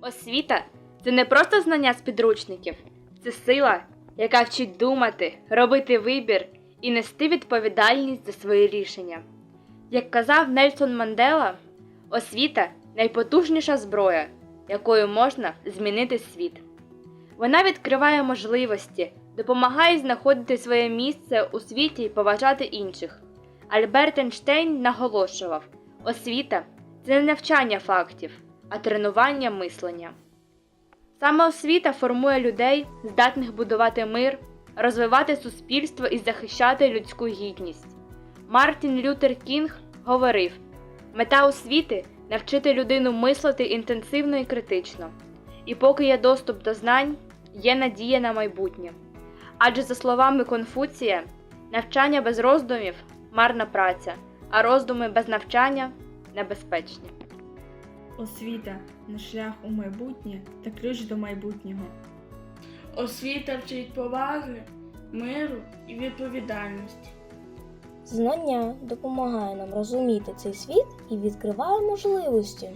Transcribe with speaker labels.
Speaker 1: Освіта це не просто знання з підручників, це сила, яка вчить думати, робити вибір і нести відповідальність за свої рішення. Як казав Нельсон Мандела, освіта найпотужніша зброя, якою можна змінити світ. Вона відкриває можливості, допомагає знаходити своє місце у світі і поважати інших. Альберт Ейнштейн наголошував: освіта це не навчання фактів, а тренування мислення. Саме освіта формує людей, здатних будувати мир, розвивати суспільство і захищати людську гідність. Мартін Лютер Кінг говорив: мета освіти навчити людину мислити інтенсивно і критично. І поки є доступ до знань, є надія на майбутнє. Адже, за словами Конфуція, навчання без роздумів марна праця, а роздуми без навчання небезпечні.
Speaker 2: Освіта на шлях у майбутнє та ключ до майбутнього.
Speaker 3: Освіта вчить поваги, миру і відповідальності.
Speaker 4: Знання допомагає нам розуміти цей світ і відкриває можливості.